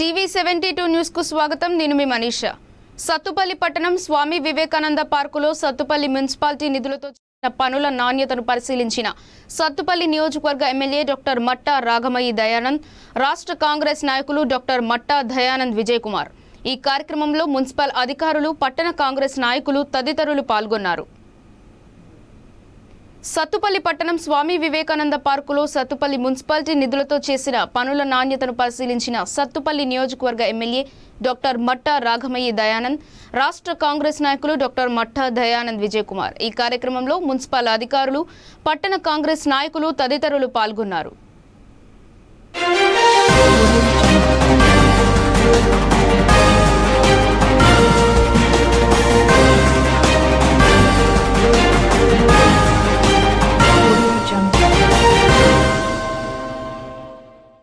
TV seventy two న్యూస్కు స్వాగతం. నేను మీ మనీషా. సత్తుపల్లి పట్టణం స్వామి వివేకానంద పార్కులో సత్తుపల్లి మున్సిపాలిటీ నిధులతో చేసిన పనుల నాణ్యతను పరిశీలించిన సత్తుపల్లి నియోజకవర్గ ఎమ్మెల్యే డాక్టర్ మట్టా రాఘమయ్యి దయానంద్ రాష్ట్ర కాంగ్రెస్ నాయకులు డాక్టర్ మట్టా దయానంద్ విజయ్ కుమార్ ఈ కార్యక్రమంలో మున్సిపల్ అధికారులు పట్టణ కాంగ్రెస్ నాయకులు తదితరులు పాల్గొన్నారు. సత్తుపల్లి పట్టణం స్వామి వివేకానంద పార్కులో సత్తుపల్లి మున్సిపాలిటీ నిధులతో చేసిన పనుల నాణ్యతను పరిశీలించిన సత్తుపల్లి నియోజకవర్గ ఎమ్మెల్యే డాక్టర్ మట్టా రాఘమయ్య దయానంద్ రాష్ట్ర కాంగ్రెస్ నాయకులు డాక్టర్ మట్టా దయానంద్ విజయ్ కుమార్. ఈ కార్యక్రమంలో మున్సిపల్ అధికారులు పట్టణ కాంగ్రెస్ నాయకులు తదితరులు పాల్గొన్నారు.